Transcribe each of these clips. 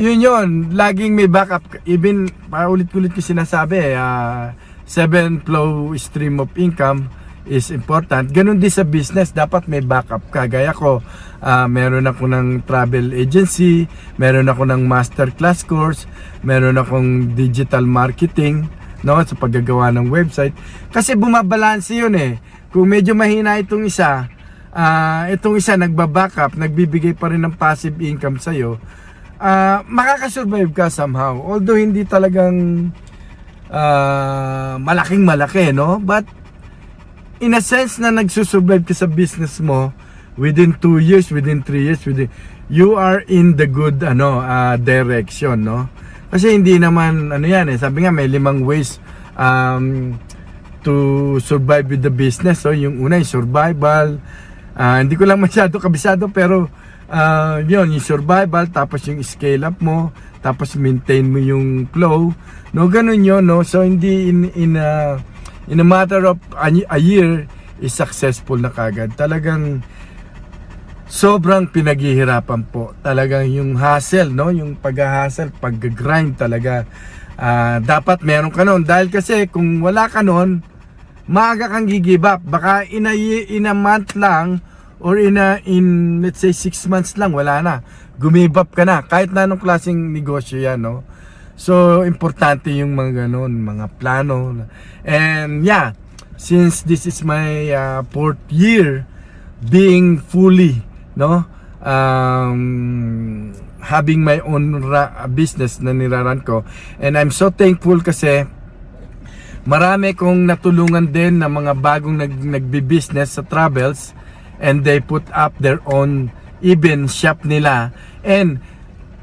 Yun yun, laging may backup. Even, paulit-ulit ko sinasabi, ah, seven flow stream of income is important. Ganun din sa business, dapat may backup ka. Gaya ko, ah, meron ako ng travel agency, meron ako ng master class course, meron akong digital marketing, no, sa paggagawa ng website. Kasi bumabalanse yun eh. Kung medyo mahina itong isa, ah, itong isa nagba-backup, nagbibigay pa rin ng passive income sa'yo, ah makakasurvive ka somehow. Although hindi talagang ah, malaking malaki, no? But in a sense na nagsusurvive ka sa business mo within 2 years, within 3 years, within, you are in the good ano ah, direction, no? Kasi hindi naman ano yan eh, sabi nga may limang ways um, to survive with the business. So yung una yung survival, Ah, hindi ko lang masyado kabisado pero ah, yun, yung survival tapos yung scale up mo tapos maintain mo yung flow. No ganun yun no? So hindi in in a, in a matter of a, a year is successful na kagad. Talagang sobrang pinaghihirapan po. Talagang yung hustle no? Yung pag-hustle pag-grind talaga. Ah, dapat meron ka nun. Dahil kasi kung wala ka nun maaga kang gigive up. Baka in a, in a month lang or in a, in let's say 6 months lang, wala na. Gumive up ka na. Kahit na anong klaseng negosyo yan, no? So, importante yung mga ganun, mga plano. And yeah, since this is my uh, fourth year being fully, no? Um, having my own business na niraran ko. And I'm so thankful kasi marami kong natulungan din na mga bagong nag nagbi-business sa travels and they put up their own even shop nila. And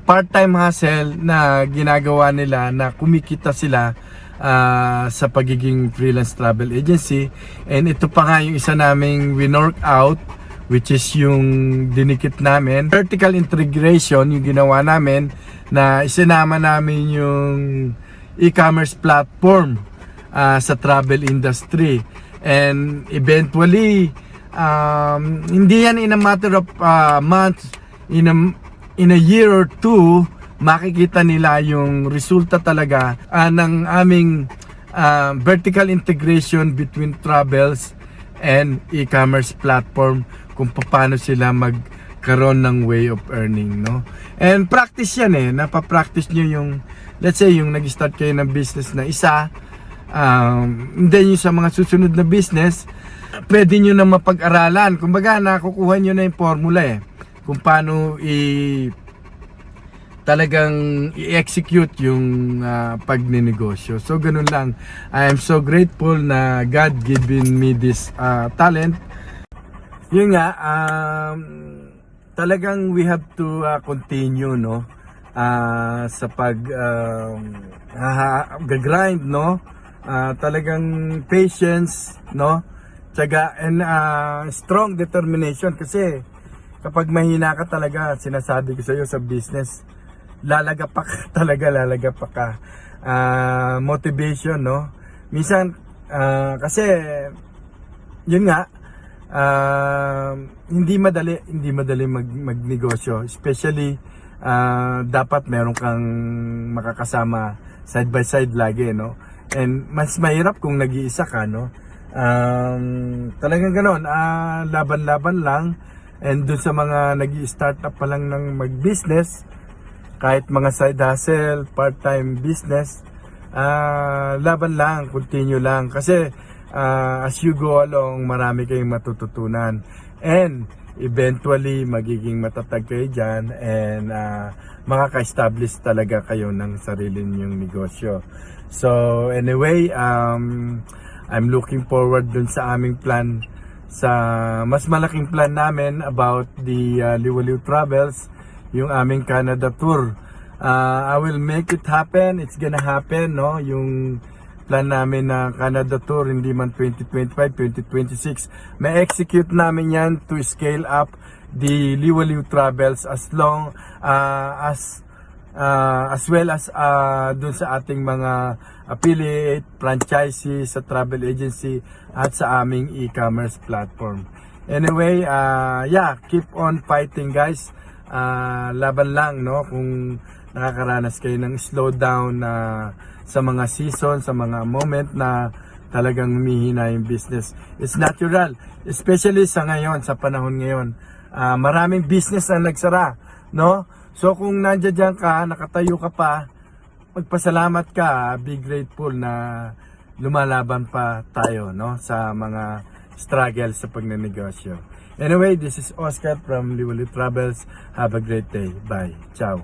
part-time hustle na ginagawa nila na kumikita sila ah, sa pagiging freelance travel agency. And ito pa nga yung isa naming winork out which is yung dinikit namin. Vertical integration yung ginawa namin na isinama namin yung e-commerce platform ah, sa travel industry. And eventually, um, hindi yan in a matter of ah, months, in a, in a year or two, makikita nila yung resulta talaga ah, ng aming ah, vertical integration between travels and e-commerce platform kung paano sila magkaroon ng way of earning, no? And practice yan eh, napapractice nyo yung, let's say, yung nag-start kayo ng business na isa, um, and then yung sa mga susunod na business, pwede nyo na mapag-aralan. Kumbaga, nakukuha nyo na yung formula eh, kung paano i- talagang i-execute yung ah, pagninegosyo. So, ganun lang. I am so grateful na God given me this ah, talent yun nga, um, talagang we have to uh, continue, no? Ah, sa pag um, haha- grind, no? Ah, talagang patience, no? Tsaga and ah, strong determination kasi kapag mahina ka talaga, sinasabi ko sa iyo sa business, lalagapak talaga, lalagapak ka. Ah, motivation, no? Minsan, ah, kasi, yun nga, ah, hindi madali, hindi madali mag, magnegosyo. Especially, ah, dapat meron kang makakasama side by side lagi, no? And mas mahirap kung nag-iisa ka, no? Um, talagang ganon, ah, laban-laban lang. And dun sa mga nag start up pa lang ng mag-business, kahit mga side hustle, part-time business, ah, laban lang, continue lang. Kasi ah, as you go along, marami kayong matututunan. And eventually, magiging matatag kayo dyan and ah, makaka-establish talaga kayo ng sarili ninyong negosyo. So anyway, um, I'm looking forward dun sa aming plan sa mas malaking plan namin about the uh, Liwaliw Travels, yung aming Canada tour. Uh, I will make it happen. It's gonna happen, no? Yung plan namin na Canada tour, hindi man 2025, 2026. May execute namin yan to scale up the Liwaliw Travels as long uh, as uh, as well as uh, dun sa ating mga affiliate, franchises sa travel agency at sa aming e-commerce platform. Anyway, uh, yeah, keep on fighting guys. Uh, laban lang, no? Kung nakakaranas kayo ng slowdown na sa mga season, sa mga moment na talagang humihina yung business. It's natural, especially sa ngayon, sa panahon ngayon. Ah, maraming business ang nagsara, no? So kung nandiyan ka, nakatayo ka pa, magpasalamat ka, be grateful na lumalaban pa tayo, no? Sa mga struggle sa pagnenegosyo. Anyway, this is Oscar from Liwali Travels. Have a great day. Bye. Ciao.